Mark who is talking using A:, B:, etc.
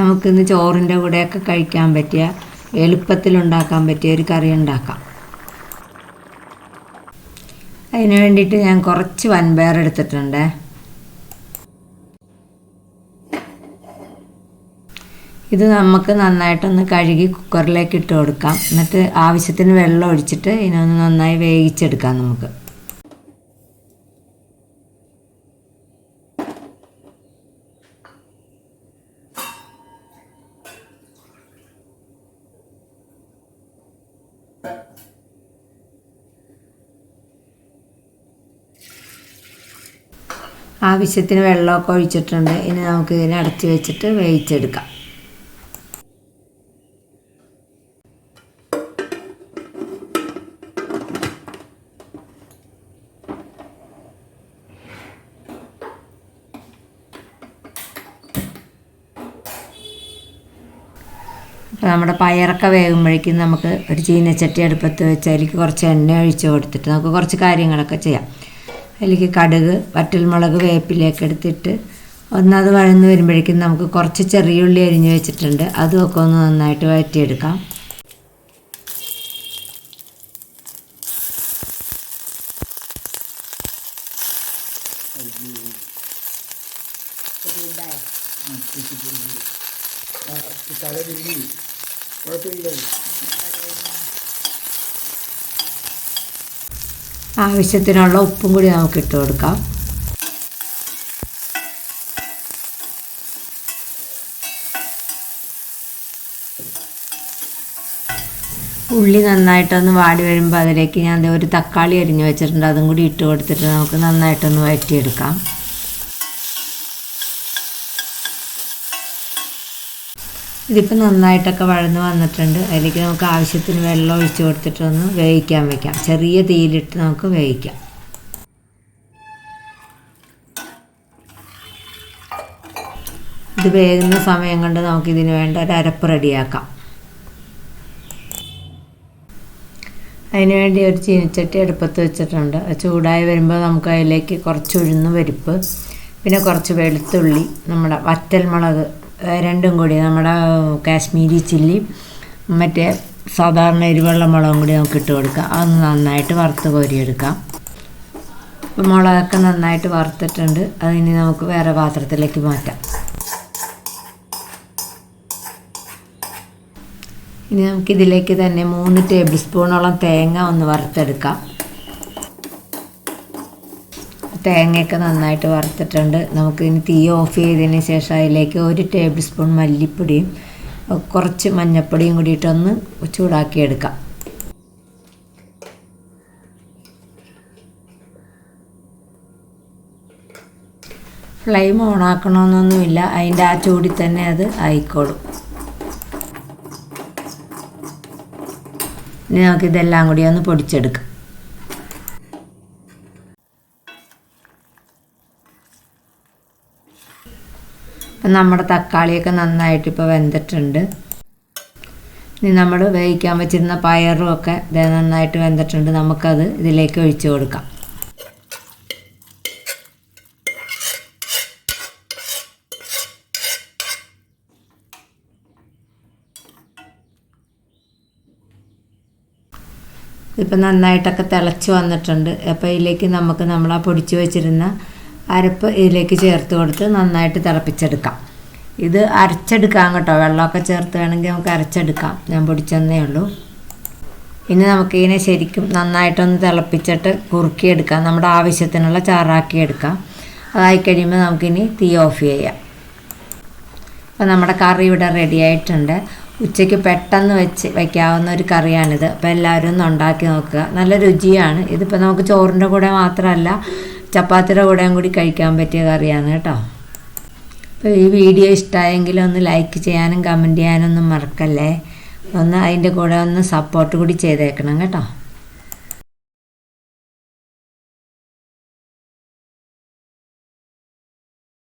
A: നമുക്കിന്ന് ചോറിന്റെ കൂടെയൊക്കെ കഴിക്കാൻ പറ്റിയ എളുപ്പത്തിൽ ഉണ്ടാക്കാൻ പറ്റിയ ഒരു കറി ഉണ്ടാക്കാം. അതിന് വേണ്ടിയിട്ട് ഞാൻ കുറച്ച് വൻപയർ എടുത്തിട്ടുണ്ട്. ഇത് നമുക്ക് നന്നായിട്ടൊന്ന് കഴുകി കുക്കറിലേക്ക് ഇട്ട് കൊടുക്കാം. എന്നിട്ട് ആവശ്യത്തിന് വെള്ളം ഒഴിച്ചിട്ട് ഇതിനൊന്ന് നന്നായി വേവിച്ചെടുക്കാം നമുക്ക്. ആവശ്യത്തിന് വെള്ളമൊക്കെ ഒഴിച്ചിട്ടുണ്ട്. ഇനി നമുക്ക് ഇതിനെ അടച്ച് വെച്ചിട്ട് വേവിച്ചെടുക്കാം. നമ്മുടെ പയറൊക്കെ വേകുമ്പോഴേക്കും നമുക്ക് ഒരു ചീനച്ചട്ടി അടുപ്പത്ത് വെച്ച് അതിലേക്ക് കുറച്ച് എണ്ണ ഒഴിച്ച് കൊടുത്തിട്ട് നമുക്ക് കുറച്ച് കാര്യങ്ങളൊക്കെ ചെയ്യാം. അതിലേക്ക് കടുക് വറ്റൽമുളക് വേപ്പിലേക്ക് എടുത്തിട്ട് ഒന്നത് വഴന്ന് വരുമ്പോഴേക്കും നമുക്ക് കുറച്ച് ചെറിയ ഉള്ളി അരിഞ്ഞ് വെച്ചിട്ടുണ്ട്. അതുമൊക്കെ ഒന്ന് നന്നായിട്ട് വഴറ്റിയെടുക്കാം. ആവശ്യത്തിനുള്ള ഉപ്പും കൂടി നമുക്ക് ഇട്ട് കൊടുക്കാം. ഉള്ളി നന്നായിട്ടൊന്ന് വാടി വരുമ്പോൾ അതിലേക്ക് ഞാൻ ഒരു തക്കാളി അരിഞ്ഞു വെച്ചിട്ടുണ്ട്. അതും കൂടി ഇട്ട് കൊടുത്തിട്ട് നമുക്ക് നന്നായിട്ടൊന്ന് വഴറ്റിയെടുക്കാം. ഇതിപ്പോൾ നന്നായിട്ടൊക്കെ വഴന്ന് വന്നിട്ടുണ്ട്. അതിലേക്ക് നമുക്ക് ആവശ്യത്തിന് വെള്ളം ഒഴിച്ച് കൊടുത്തിട്ടൊന്ന് വേവിക്കാൻ വെക്കാം. ചെറിയ തീയിലിട്ട് നമുക്ക് വേവിക്കാം. ഇത് വേകുന്ന സമയം കൊണ്ട് നമുക്ക് ഇതിന് വേണ്ട ഒരു അരപ്പ് റെഡിയാക്കാം. അതിന് വേണ്ടി ഒരു ചീനിച്ചട്ടി അടുപ്പത്ത് വെച്ചിട്ടുണ്ട്. ചൂടായി വരുമ്പോൾ നമുക്ക് അതിലേക്ക് കുറച്ച് ഉഴുന്ന് പരിപ്പ് പിന്നെ കുറച്ച് വെളുത്തുള്ളി നമ്മുടെ വറ്റൽമുളക് രണ്ടും കൂടി. നമ്മുടെ കാശ്മീരി ചില്ലി മറ്റേ സാധാരണ എരിവെള്ള മുളകും കൂടി നമുക്ക് ഇട്ട് കൊടുക്കാം. അത് നന്നായിട്ട് വറുത്ത് കോരിയെടുക്കാം. അപ്പം മുളകൊക്കെ നന്നായിട്ട് വറുത്തിട്ടുണ്ട്. അതിനി നമുക്ക് വേറെ പാത്രത്തിലേക്ക് മാറ്റാം. ഇനി നമുക്കിതിലേക്ക് തന്നെ മൂന്ന് ടേബിൾ സ്പൂണോളം തേങ്ങ ഒന്ന് വറുത്തെടുക്കാം. തേങ്ങയൊക്കെ നന്നായിട്ട് വറുത്തിട്ടുണ്ട്. നമുക്ക് ഇനി തീ ഓഫ് ചെയ്തതിന് ശേഷം അതിലേക്ക് ഒരു ടേബിൾ സ്പൂൺ മല്ലിപ്പൊടിയും കുറച്ച് മഞ്ഞൾപ്പൊടിയും കൂടിയിട്ടൊന്ന് ചൂടാക്കിയെടുക്കാം. ഫ്ലെയിം ഓണാക്കണമെന്നൊന്നുമില്ല അതിന്റെ ആ ചൂടി തന്നെ അത് ആയിക്കോളും. ഇനി നമുക്കിതെല്ലാം കൂടി ഒന്ന് പൊടിച്ചെടുക്കാം. നമ്മുടെ തക്കാളിയൊക്കെ നന്നായിട്ട് ഇപ്പോൾ വെന്തിട്ടുണ്ട്. ഇനി നമ്മൾ വേവിക്കാൻ വെച്ചിരുന്ന പയറും ഒക്കെ നന്നായിട്ട് വെന്തിട്ടുണ്ട്. നമുക്കത് ഇതിലേക്ക് ഒഴിച്ചു കൊടുക്കാം. ഇപ്പം നന്നായിട്ടൊക്കെ തിളച്ച് വന്നിട്ടുണ്ട്. അപ്പോൾ ഇതിലേക്ക് നമുക്ക് നമ്മൾ ആ പൊടിച്ച് വെച്ചിരുന്ന അരപ്പ് ഇതിലേക്ക് ചേർത്ത് കൊടുത്ത് നന്നായിട്ട് തിളപ്പിച്ചെടുക്കാം. ഇത് അരച്ചെടുക്കാം കേട്ടോ. വെള്ളമൊക്കെ ചേർത്ത് വേണമെങ്കിൽ നമുക്ക് അരച്ചെടുക്കാം. ഞാൻ പൊടിച്ചെന്നേ ഉള്ളൂ. ഇനി നമുക്കിതിനെ ശരിക്കും നന്നായിട്ടൊന്ന് തിളപ്പിച്ചിട്ട് കുറുക്കിയെടുക്കാം. നമ്മുടെ ആവശ്യത്തിനുള്ള ചാറാക്കിയെടുക്കാം. അതായി കഴിയുമ്പോൾ നമുക്കിനി തീ ഓഫ് ചെയ്യാം. അപ്പോൾ നമ്മുടെ കറി ഇവിടെ റെഡി ആയിട്ടുണ്ട്. ഉച്ചയ്ക്ക് പെട്ടെന്ന് വെച്ച് വയ്ക്കാവുന്ന ഒരു കറിയാണിത്. അപ്പോൾ എല്ലാവരും ഒന്ന് ഉണ്ടാക്കി നോക്കുക. നല്ല രുചിയാണ്. ഇതിപ്പോൾ നമുക്ക് ചോറിന്റെ കൂടെ മാത്രമല്ല ചപ്പാത്തിയുടെ കൂടെയും കൂടി കഴിക്കാൻ പറ്റിയ കറിയാണ് കേട്ടോ. അപ്പോൾ ഈ വീഡിയോ ഇഷ്ടമായെങ്കിൽ ഒന്ന് ലൈക്ക് ചെയ്യാനും കമന്റ് ചെയ്യാനൊന്നും മറക്കല്ലേ. ഒന്ന് അതിന്റെ കൂടെ ഒന്ന് സപ്പോർട്ട് കൂടി ചെയ്തേക്കണം കേട്ടോ.